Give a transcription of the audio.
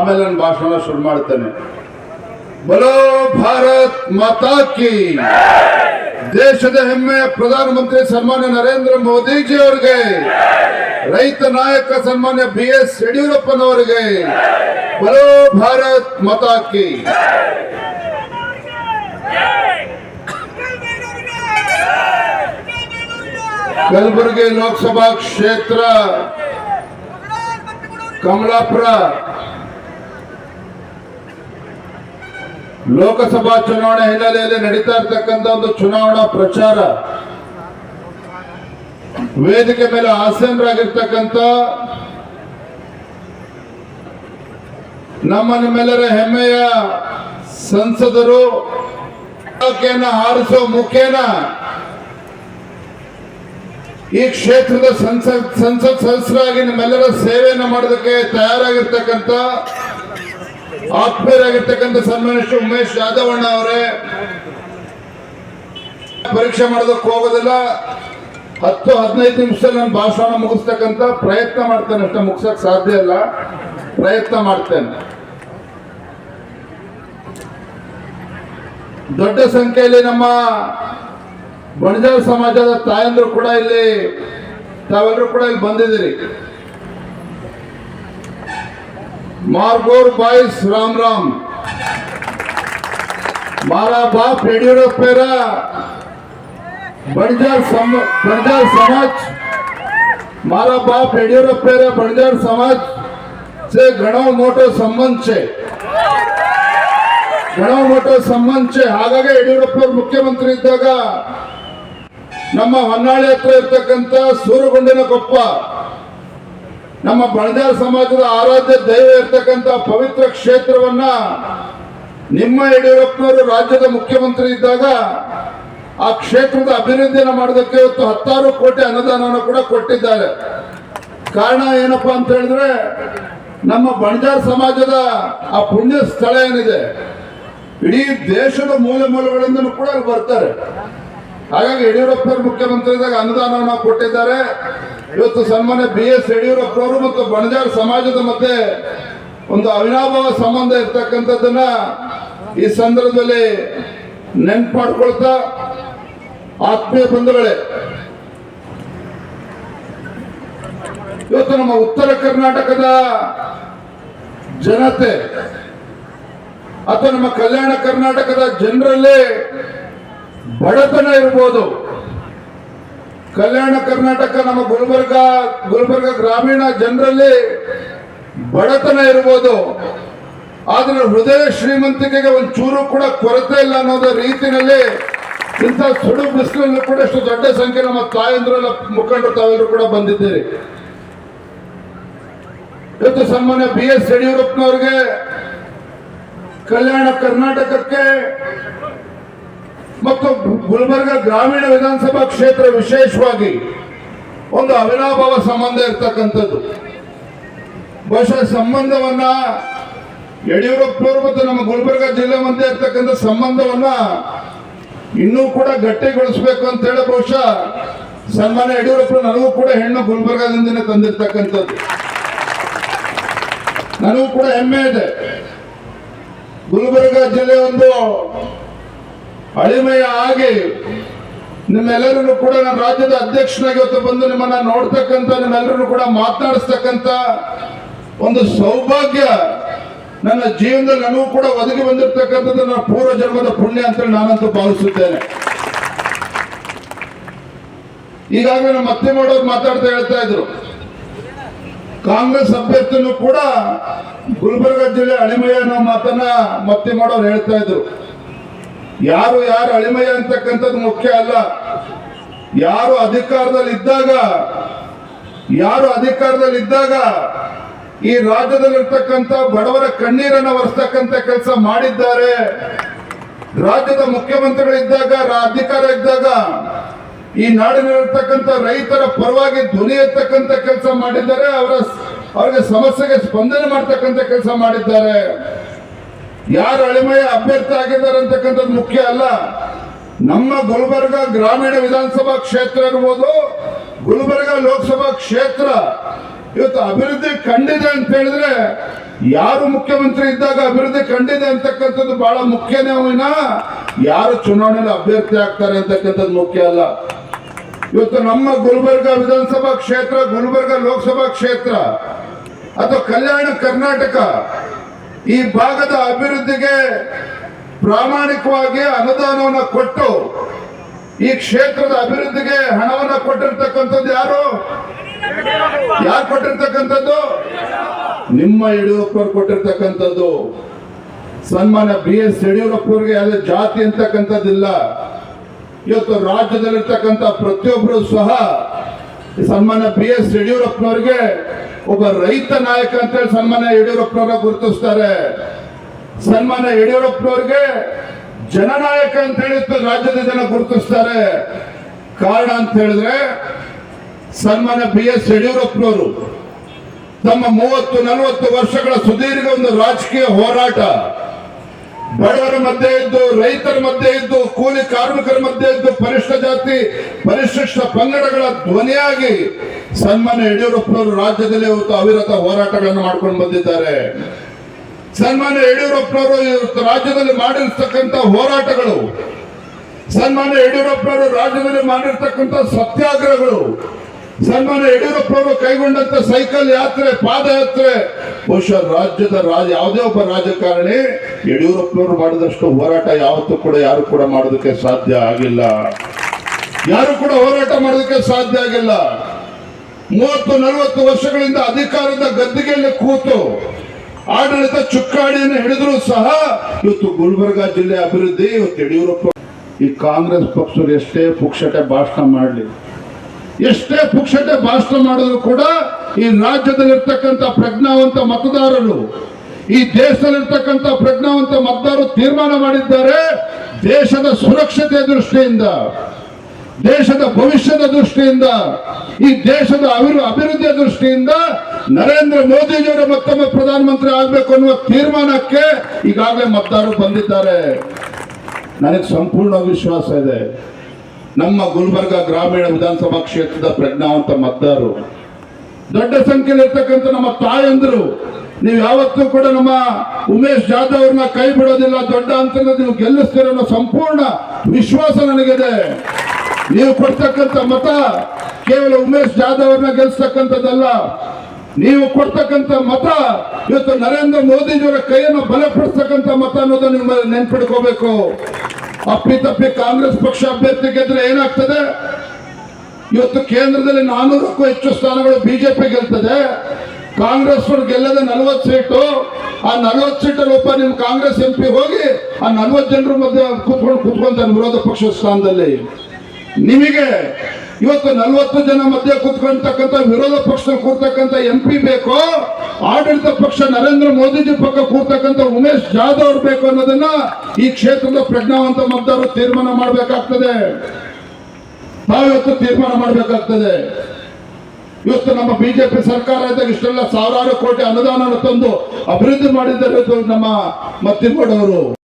ಆಮೇಲೆ ನನ್ನ ಭಾಷಣ ಶುರು ಮಾಡ್ತೇನೆ. ಬಲೋ ಭಾರತ್ ಮಾತಾ ಕಿ. ದೇಶದ ಹೆಮ್ಮೆಯ ಪ್ರಧಾನಮಂತ್ರಿ ಸನ್ಮಾನ್ಯ ನರೇಂದ್ರ ಮೋದಿಜಿ ಅವರಿಗೆ ರೈತ ನಾಯಕ ಸನ್ಮಾನ್ಯ ಬಿ ಎಸ್ ಯಡಿಯೂರಪ್ಪನವರಿಗೆ ಬಲೋ ಭಾರತ್ ಮಾತಾ ಕಿ. ಕಲಬುರಗಿ ಲೋಕಸಭಾ ಕ್ಷೇತ್ರ, ಕಮಲಾಪುರ ಲೋಕಸಭಾ ಚುನಾವಣೆ ಹಿನ್ನೆಲೆಯಲ್ಲಿ ನಡೀತಾ ಇರ್ತಕ್ಕಂಥ ಒಂದು ಚುನಾವಣಾ ಪ್ರಚಾರ. ವೇದಿಕೆ ಮೇಲೆ ಆಸೀನರಾಗಿರ್ತಕ್ಕಂಥ ನಮ್ಮ ನಿಮ್ಮೆಲ್ಲರ ಹೆಮ್ಮೆಯ ಸಂಸದರು ಹಾರಿಸುವ ಮುಖೇನ ಈ ಕ್ಷೇತ್ರದ ಸಂಸತ್ ಸಂಸತ್ ಸದಸ್ಯರಾಗಿ ನಿಮ್ಮೆಲ್ಲರ ಸೇವೆಯನ್ನು ಮಾಡೋದಕ್ಕೆ ತಯಾರಾಗಿರ್ತಕ್ಕಂಥ ಆತ್ಮೀಯರಾಗಿರ್ತಕ್ಕಂಥ ಸನ್ಮಾನಿಸ್ಟು ಉಮೇಶ್ ಯಾದವಣ್ಣ ಅವರೇ, ಪರೀಕ್ಷೆ ಮಾಡೋದಕ್ಕೆ ಹೋಗೋದಿಲ್ಲ. ಹತ್ತು, ಹದಿನೈದು ನಿಮಿಷದಲ್ಲಿ ನಾನು ಭಾಷಣ ಮುಗಿಸ್ತಕ್ಕಂಥ ಪ್ರಯತ್ನ ಮಾಡ್ತೇನೆ ಅಷ್ಟೇ, ಮುಗಿಸೋಕೆ ಸಾಧ್ಯ ಇಲ್ಲ. ಪ್ರಯತ್ನ ಮಾಡ್ತೇನೆ. ದೊಡ್ಡ ಸಂಖ್ಯೆಯಲ್ಲಿ ನಮ್ಮ ಬಣಜಾರ ಸಮಾಜದ ತಾಯಂದ್ರು ಕೂಡ ಇಲ್ಲಿ ತಾವೆಲ್ಲರೂ ಕೂಡ ಇಲ್ಲಿ ಬಂದಿದ್ದೀರಿ. मारगोर बाईस राम राम મારા બાપ પેરા બણજાર બણજાર સમાજ મારા બાપ પેરા બણજાર સમાજ છે ઘણો મોટો સંબંધ છે ઘણો મોટો ಸಂಬಂಧ છે ಹಾಗಾಗಿ ಯಡಿಯೂರಪ್ಪರು ಮುಖ್ಯಮಂತ್ರಿ ಇದ್ದಾಗ ನಮ್ಮ ಹೊನ್ನಾಳಿ ಹತ್ರ ಇರ್ತಕ್ಕಂಥ ಸೂರಗುಂಡಿನ ನಮ್ಮ ಬಣಜಾರ ಸಮಾಜದ ಆರಾಧ್ಯ ದೈವ ಇರ್ತಕ್ಕಂಥ ಪವಿತ್ರ ಕ್ಷೇತ್ರವನ್ನ ನಿಮ್ಮ ಯಡಿಯೂರಪ್ಪನವರು ರಾಜ್ಯದ ಮುಖ್ಯಮಂತ್ರಿ ಇದ್ದಾಗ ಆ ಕ್ಷೇತ್ರದ ಅಭಿವೃದ್ಧಿಯನ್ನು ಮಾಡೋದಕ್ಕೆ ಇವತ್ತು ಹತ್ತಾರು ಕೋಟಿ ಅನುದಾನವನ್ನು ಕೂಡ ಕೊಟ್ಟಿದ್ದಾರೆ. ಕಾರಣ ಏನಪ್ಪಾ ಅಂತ ಹೇಳಿದ್ರೆ ನಮ್ಮ ಬಣಜಾರ ಸಮಾಜದ ಆ ಪುಣ್ಯ ಸ್ಥಳ ಏನಿದೆ, ಇಡೀ ದೇಶದ ಮೂಲೆ ಮೂಲಗಳಿಂದ ಕೂಡ ಅಲ್ಲಿ ಬರ್ತಾರೆ. ಹಾಗಾಗಿ ಯಡಿಯೂರಪ್ಪನವರು ಮುಖ್ಯಮಂತ್ರಿ ಇದ್ದಾಗ ಅನುದಾನವನ್ನು ಕೊಟ್ಟಿದ್ದಾರೆ. ಇವತ್ತು ಸನ್ಮಾನ್ಯ ಬಿ ಎಸ್ ಯಡಿಯೂರಪ್ಪನವರು ಮತ್ತು ಬಣಜಾರ್ ಸಮಾಜದ ಮಧ್ಯೆ ಒಂದು ಅವಿನಾಭಾವ ಸಂಬಂಧ ಇರ್ತಕ್ಕಂಥದ್ದನ್ನ ಈ ಸಂದರ್ಭದಲ್ಲಿ ನೆನ್ಪು ಮಾಡ್ಕೊಳ್ತಾ ಆತ್ಮೀಯ ಬಂಧುಗಳೇ, ಇವತ್ತು ನಮ್ಮ ಉತ್ತರ ಕರ್ನಾಟಕದ ಜನತೆ ಅಥವಾ ನಮ್ಮ ಕಲ್ಯಾಣ ಕರ್ನಾಟಕದ ಜನರಲ್ಲಿ ಬಡತನ ಇರ್ಬೋದು. ಕಲ್ಯಾಣ ಕರ್ನಾಟಕ ನಮ್ಮ ಗುಲ್ಬರ್ಗ ಗುಲ್ಬರ್ಗ ಗ್ರಾಮೀಣ ಜನರಲ್ಲಿ ಬಡತನ ಇರ್ಬೋದು. ಆದ್ರೆ ಹೃದಯ ಶ್ರೀಮಂತಿಕೆಗೆ ಒಂದು ಚೂರು ಕೂಡ ಕೊರತೆ ಇಲ್ಲ ಅನ್ನೋದ ರೀತಿಯಲ್ಲಿ ಇಂಥ ಸುಡು ಬಿಸಿಲಲ್ಲೂ ಕೂಡ ಎಷ್ಟು ದೊಡ್ಡ ಸಂಖ್ಯೆ ನಮ್ಮ ತಾಯಂದ್ರೆಲ್ಲ ಮುಖಂಡರು ತಾವೆಲ್ಲರೂ ಕೂಡ ಬಂದಿದ್ದೀರಿ. ಇವತ್ತು ಸನ್ಮಾನ್ಯ ಬಿ ಎಸ್ ಯಡಿಯೂರಪ್ಪನವ್ರಿಗೆ ಕಲ್ಯಾಣ ಕರ್ನಾಟಕಕ್ಕೆ ಮತ್ತು ಗುಲ್ಬರ್ಗ ಗ್ರಾಮೀಣ ವಿಧಾನಸಭಾ ಕ್ಷೇತ್ರ ವಿಶೇಷವಾಗಿ ಒಂದು ಅವಿನಾಭಾವ ಸಂಬಂಧ ಇರ್ತಕ್ಕಂಥದ್ದು. ಬಹುಶಃ ಸಂಬಂಧವನ್ನ ಯಡಿಯೂರಪ್ಪನವರು ಮತ್ತು ನಮ್ಮ ಗುಲ್ಬರ್ಗ ಜಿಲ್ಲೆ ಮಧ್ಯೆ ಇರ್ತಕ್ಕಂಥ ಸಂಬಂಧವನ್ನ ಇನ್ನೂ ಕೂಡ ಗಟ್ಟಿಗೊಳಿಸಬೇಕು ಅಂತ ಹೇಳಿ ಬಹುಶಃ ಸನ್ಮಾನ್ಯ ಯಡಿಯೂರಪ್ಪ ನನಗೂ ಕೂಡ ಹೆಣ್ಣು ಗುಲ್ಬರ್ಗಾದಿಂದನೇ ತಂದಿರ್ತಕ್ಕಂಥದ್ದು. ನನಗೂ ಕೂಡ ಹೆಮ್ಮೆ ಇದೆ. ಗುಲ್ಬರ್ಗ ಜಿಲ್ಲೆ ಒಂದು ಅಳಿಮೆಯ ಹಾಗೆ ನಿಮ್ಮೆಲ್ಲರನ್ನು ಕೂಡ ನಮ್ಮ ರಾಜ್ಯದ ಅಧ್ಯಕ್ಷನಾಗಿ ಇವತ್ತು ಬಂದು ನಿಮ್ಮನ್ನ ನೋಡ್ತಕ್ಕಂಥ ನಿಮ್ಮೆಲ್ಲರನ್ನು ಕೂಡ ಮಾತನಾಡಿಸ್ತಕ್ಕಂಥ ಒಂದು ಸೌಭಾಗ್ಯ ನನ್ನ ಜೀವನದಲ್ಲಿ ನನಗೂ ಕೂಡ ಒದಗಿ ಬಂದಿರತಕ್ಕಂಥದ್ದು ನನ್ನ ಪೂರ್ವ ಜನ್ಮದ ಪುಣ್ಯ ಅಂತೇಳಿ ನಾನಂತೂ ಭಾವಿಸುತ್ತೇನೆ. ಈಗಾಗಲೇ ನಮ್ಮ ಮತ್ತೆ ಮಾಡೋರು ಮಾತಾಡ್ತಾ ಹೇಳ್ತಾ ಇದ್ರು. ಕಾಂಗ್ರೆಸ್ ಅಭ್ಯರ್ಥಿನೂ ಕೂಡ ಗುಲ್ಬರ್ಗ ಜಿಲ್ಲೆ ಅಳಿಮಯ್ಯ ಅನ್ನೋ ಮಾತನ್ನ ಮತ್ತೆ ಮಾಡೋರು ಹೇಳ್ತಾ ಇದ್ರು. ಯಾರು ಯಾರು ಅಳಿಮಯ ಅಂತಕ್ಕಂಥದ್ದು ಮುಖ್ಯ ಅಲ್ಲ. ಯಾರು ಅಧಿಕಾರದಲ್ಲಿ ಇದ್ದಾಗ ಯಾರು ಅಧಿಕಾರದಲ್ಲಿ ಇದ್ದಾಗ ಈ ರಾಜ್ಯದಲ್ಲಿರ್ತಕ್ಕಂಥ ಬಡವರ ಕಣ್ಣೀರನ್ನು ಒರೆಸ್ತಕ್ಕಂಥ ಕೆಲಸ ಮಾಡಿದ್ದಾರೆ. ರಾಜ್ಯದ ಮುಖ್ಯಮಂತ್ರಿಗಳಿದ್ದಾಗ ಅಧಿಕಾರ ಇದ್ದಾಗ, ಈ ನಾಡಿನಲ್ಲಿರ್ತಕ್ಕಂಥ ರೈತರ ಪರವಾಗಿ ಧ್ವನಿ ಎತ್ತಕ್ಕಂಥ ಕೆಲಸ ಮಾಡಿದ್ದಾರೆ. ಅವರ, ಅವರಿಗೆ ಸಮಸ್ಯೆಗೆ ಸ್ಪಂದನೆ ಮಾಡ್ತಕ್ಕಂಥ ಕೆಲಸ ಮಾಡಿದ್ದಾರೆ. ಯಾರು ಅಳಿಮಯ ಅಭ್ಯರ್ಥಿ ಆಗಿದ್ದಾರೆ ಅಂತಕ್ಕಂಥದ್ದು ಮುಖ್ಯ ಅಲ್ಲ. ನಮ್ಮ ಗುಲ್ಬರ್ಗ ಗ್ರಾಮೀಣ ವಿಧಾನಸಭಾ ಕ್ಷೇತ್ರ ಇರ್ಬೋದು, ಗುಲ್ಬರ್ಗ ಲೋಕಸಭಾ ಕ್ಷೇತ್ರ. ಇವತ್ತು ಅಭಿವೃದ್ಧಿ ಕಂಡಿದೆ ಅಂತ ಹೇಳಿದ್ರೆ ಯಾರು ಮುಖ್ಯಮಂತ್ರಿ ಇದ್ದಾಗ ಅಭಿವೃದ್ಧಿ ಕಂಡಿದೆ ಅಂತಕ್ಕಂಥದ್ದು ಬಹಳ ಮುಖ್ಯನೇ ವಿನ ಯಾರು ಚುನಾವಣೆಯಲ್ಲಿ ಅಭ್ಯರ್ಥಿ ಆಗ್ತಾರೆ ಅಂತಕ್ಕಂಥದ್ದು ಮುಖ್ಯ ಅಲ್ಲ. ಇವತ್ತು ನಮ್ಮ ಗುಲ್ಬರ್ಗ ವಿಧಾನಸಭಾ ಕ್ಷೇತ್ರ, ಗುಲ್ಬರ್ಗ ಲೋಕಸಭಾ ಕ್ಷೇತ್ರ, ಅಥವಾ ಕಲ್ಯಾಣ ಕರ್ನಾಟಕ ಈ ಭಾಗದ ಅಭಿವೃದ್ಧಿಗೆ ಪ್ರಾಮಾಣಿಕವಾಗಿ ಅನುದಾನವನ್ನು ಕೊಟ್ಟು ಈ ಕ್ಷೇತ್ರದ ಅಭಿವೃದ್ಧಿಗೆ ಹಣವನ್ನು ಕೊಟ್ಟಿರ್ತಕ್ಕಂಥದ್ದು ಯಾರು? ಯಾರು ಕೊಟ್ಟಿರ್ತಕ್ಕಂಥದ್ದು? ನಿಮ್ಮ ಯಡಿಯೂರಪ್ಪರು ಕೊಟ್ಟಿರ್ತಕ್ಕಂಥದ್ದು. ಸನ್ಮಾನ ಬಿ ಎಸ್ ಯಡಿಯೂರಪ್ಪರಿಗೆ ಯಾವುದೇ ಜಾತಿ ಅಂತಕ್ಕಂಥದ್ದಿಲ್ಲ. ಇವತ್ತು ರಾಜ್ಯದಲ್ಲಿರ್ತಕ್ಕಂಥ ಪ್ರತಿಯೊಬ್ಬರು ಸಹ ಸನ್ಮಾನ ಬಿ ಎಸ್ ಯಡಿಯೂರಪ್ಪನವರಿಗೆ ಒಬ್ಬ ರೈತ ನಾಯಕ ಅಂತೇಳಿ ಸನ್ಮಾನ ಯಡಿಯೂರಪ್ಪನವ್ರ ಗುರುತಿಸ್ತಾರೆ. ಸನ್ಮಾನ ಯಡಿಯೂರಪ್ಪನವ್ರಿಗೆ ಜನನಾಯಕ ಅಂತ ಹೇಳಿ ರಾಜ್ಯದ ಜನ ಗುರುತಿಸ್ತಾರೆ. ಕಾರಣ ಅಂತ ಹೇಳಿದ್ರೆ ಸನ್ಮಾನ ಬಿ ಎಸ್ ಯಡಿಯೂರಪ್ಪನವರು ತಮ್ಮ ಮೂವತ್ತು ನಲವತ್ತು ವರ್ಷಗಳ ಸುದೀರ್ಘ ಒಂದು ರಾಜಕೀಯ ಹೋರಾಟ ಬಡವರ ಮಧ್ಯೆ ಇದ್ದು, ರೈತರ ಮಧ್ಯೆ ಇದ್ದು, ಕೂಲಿ ಕಾರ್ಮಿಕರ ಮಧ್ಯೆ ಇದ್ದು, ಪರಿಷ್ಠ ಜಾತಿ ಪರಿಶಿಷ್ಟ ಪಂಗಡಗಳ ಧ್ವನಿಯಾಗಿ ಸನ್ಮಾನ್ಯ ಯಡಿಯೂರಪ್ಪನವರು ರಾಜ್ಯದಲ್ಲಿ ಇವತ್ತು ಅವಿರತ ಹೋರಾಟಗಳನ್ನು ಮಾಡ್ಕೊಂಡು ಬಂದಿದ್ದಾರೆ. ಸನ್ಮಾನ್ಯ ಯಡಿಯೂರಪ್ಪನವರು ಇವತ್ತು ರಾಜ್ಯದಲ್ಲಿ ಮಾಡಿರ್ತಕ್ಕಂಥ ಹೋರಾಟಗಳು, ಸನ್ಮಾನ್ಯ ಯಡಿಯೂರಪ್ಪನವರು ರಾಜ್ಯದಲ್ಲಿ ಮಾಡಿರ್ತಕ್ಕಂಥ ಸತ್ಯಾಗ್ರಹಗಳು ಸನ್ಮಾನ್ಯ ಯಡಿಯೂರಪ್ಪನವರು ಕೈಗೊಂಡಂತ ಸೈಕಲ್ ಯಾತ್ರೆ, ಪಾದಯಾತ್ರೆ, ಬಹುಶಃ ರಾಜ್ಯದ ರಾಜ, ಯಾವುದೇ ಒಬ್ಬ ರಾಜಕಾರಣಿ ಯಡಿಯೂರಪ್ಪನವರು ಮಾಡಿದಷ್ಟು ಹೋರಾಟ ಯಾವತ್ತೂ ಕೂಡ ಯಾರು ಕೂಡ ಮಾಡೋದಕ್ಕೆ ಸಾಧ್ಯ ಆಗಿಲ್ಲ. ಯಾರು ಕೂಡ ಹೋರಾಟ ಮಾಡೋದಕ್ಕೆ ಸಾಧ್ಯ ಆಗಿಲ್ಲ. ಮೂವತ್ತು, ನಲವತ್ತು ವರ್ಷಗಳಿಂದ ಅಧಿಕಾರದ ಗದ್ದಿಗೆಯಲ್ಲಿ ಕೂತು ಆಡಳಿತ ಚುಕ್ಕಾಡಿಯನ್ನು ಹಿಡಿದ್ರು ಸಹ ಇವತ್ತು ಗುಲ್ಬರ್ಗಾ ಜಿಲ್ಲೆ ಅಭಿವೃದ್ಧಿ, ಇವತ್ತು ಯಡಿಯೂರಪ್ಪ ಈ ಕಾಂಗ್ರೆಸ್ ಪಕ್ಷರು ಎಷ್ಟೇ ಪುಕ್ಷಟೆ ಭಾಷಣ ಮಾಡಲಿ. ಎಷ್ಟೇ ಪುಕ್ಷಟೆ ಭಾಷಣ ಮಾಡಿದ್ರು ಕೂಡ ಈ ರಾಜ್ಯದಲ್ಲಿರ್ತಕ್ಕಂಥ ಪ್ರಜ್ಞಾವಂತ ಮತದಾರರು, ಈ ದೇಶದಲ್ಲಿರ್ತಕ್ಕಂಥ ಪ್ರಜ್ಞಾವಂತ ಮತದಾರರು ತೀರ್ಮಾನ ಮಾಡಿದ್ದಾರೆ ದೇಶದ ಸುರಕ್ಷತೆಯ ದೃಷ್ಟಿಯಿಂದ, ದೇಶದ ಭವಿಷ್ಯದ ದೃಷ್ಟಿಯಿಂದ, ಈ ದೇಶದ ಅಭಿವೃ ಅಭಿವೃದ್ಧಿಯ ದೃಷ್ಟಿಯಿಂದ ನರೇಂದ್ರ ಮೋದಿಜಿಯವರು ಮತ್ತೊಮ್ಮೆ ಪ್ರಧಾನಮಂತ್ರಿ ಆಗಬೇಕು ಅನ್ನುವ ತೀರ್ಮಾನಕ್ಕೆ ಈಗಾಗಲೇ ಮತದಾರರು ಬಂದಿದ್ದಾರೆ. ನನಗೆ ಸಂಪೂರ್ಣ ವಿಶ್ವಾಸ ಇದೆ. ನಮ್ಮ ಗುಲ್ಬರ್ಗ ಗ್ರಾಮೀಣ ವಿಧಾನಸಭಾ ಕ್ಷೇತ್ರದ ಪ್ರಜ್ಞಾವಂತ ಮತದಾರರು. ದೊಡ್ಡ ಸಂಖ್ಯೆಯಲ್ಲಿ ಇರ್ತಕ್ಕಂಥ ನಮ್ಮ ತಾಯಂದರು ನೀವು ಯಾವತ್ತೂ ಕೂಡ ನಮ್ಮ ಉಮೇಶ್ ಜಾಧವ್ ಅವ್ರನ್ನ ಕೈ ಬಿಡೋದಿಲ್ಲ, ದೊಡ್ಡ ಅಂತಂದ್ರೆ ನೀವು ಗೆಲ್ಲಿಸ್ತೀರ ಅನ್ನೋ ಸಂಪೂರ್ಣ ವಿಶ್ವಾಸ ನನಗಿದೆ. ನೀವು ಕೊಡ್ತಕ್ಕಂಥ ಮತ ಕೇವಲ ಉಮೇಶ್ ಜಾಧವ್ ಅವ್ರನ್ನ ಗೆಲ್ಲಿಸ್ತಕ್ಕಂಥದ್ದಲ್ಲ. ನೀವು ಕೊಡ್ತಕ್ಕಂಥ ಮತ ಇವತ್ತು ನರೇಂದ್ರ ಮೋದಿಜಿಯವರ ಕೈಯನ್ನು ಬಲಪಡಿಸ್ತಕ್ಕಂಥ ಮತ ಅನ್ನೋದನ್ನ ನಿಮ್ಮ ನೆನ್ಪಿಡ್ಕೋಬೇಕು ಅಪ್ಪಿ ತಪ್ಪಿ ಕಾಂಗ್ರೆಸ್ ಪಕ್ಷ ಅಭ್ಯರ್ಥಿ ಗೆದ್ರೆ ಏನಾಗ್ತದೆ? ಇವತ್ತು ಕೇಂದ್ರದಲ್ಲಿ ನಾನೂರಕ್ಕೂ ಹೆಚ್ಚು ಸ್ಥಾನಗಳು ಬಿಜೆಪಿ ಗೆಲ್ತದೆ. ಕಾಂಗ್ರೆಸ್ ಗೆಲ್ಲದ ನಲವತ್ತು ಸೀಟು. ಆ ನಲವತ್ತು ಸೀಟಲ್ಲಿ ಒಬ್ಬ ನಿಮ್ಮ ಕಾಂಗ್ರೆಸ್ ಎಂ ಪಿ ಹೋಗಿ ಆ ನಲವತ್ತು ಜನರ ಮಧ್ಯೆ ಕೂತ್ಕೊಂಡು ಕೂತ್ಕೊಂತಾನೆ ವಿರೋಧ ಪಕ್ಷ ಸ್ಥಾನದಲ್ಲಿ. ನಿಮಗೆ ಇವತ್ತು ನಲವತ್ತು ಜನ ಮಧ್ಯೆ ಕೂತ್ಕೊಂಡ್ತಕ್ಕಂಥ ವಿರೋಧ ಪಕ್ಷ ಕೂರ್ತಕ್ಕಂಥ ಎಂ ಪಿ ಬೇಕೋ, ಆಡಳಿತ ಪಕ್ಷ ನರೇಂದ್ರ ಮೋದಿಜಿ ಪಕ್ಕ ಕೂರ್ತಕ್ಕಂಥ ಉಮೇಶ್ ಜಾಧವ್ ಅವ್ರು ಬೇಕು ಅನ್ನೋದನ್ನ ಈ ಕ್ಷೇತ್ರದ ಪ್ರಜ್ಞಾವಂತ ಮತದಾರರು ತೀರ್ಮಾನ ಮಾಡಬೇಕಾಗ್ತದೆ. ತಾವಿವತ್ತು ತೀರ್ಮಾನ ಮಾಡಬೇಕಾಗ್ತದೆ. ಇವತ್ತು ನಮ್ಮ ಬಿಜೆಪಿ ಸರ್ಕಾರ ಇದ್ದಾಗ ಇಷ್ಟೆಲ್ಲ ಸಾವಿರಾರು ಕೋಟಿ ಅನುದಾನ ತಂದು ಅಭಿವೃದ್ಧಿ ಮಾಡಿದ್ದಾರೆ ನಮ್ಮ ಮತ್ತಿಮ್ಮಡವರು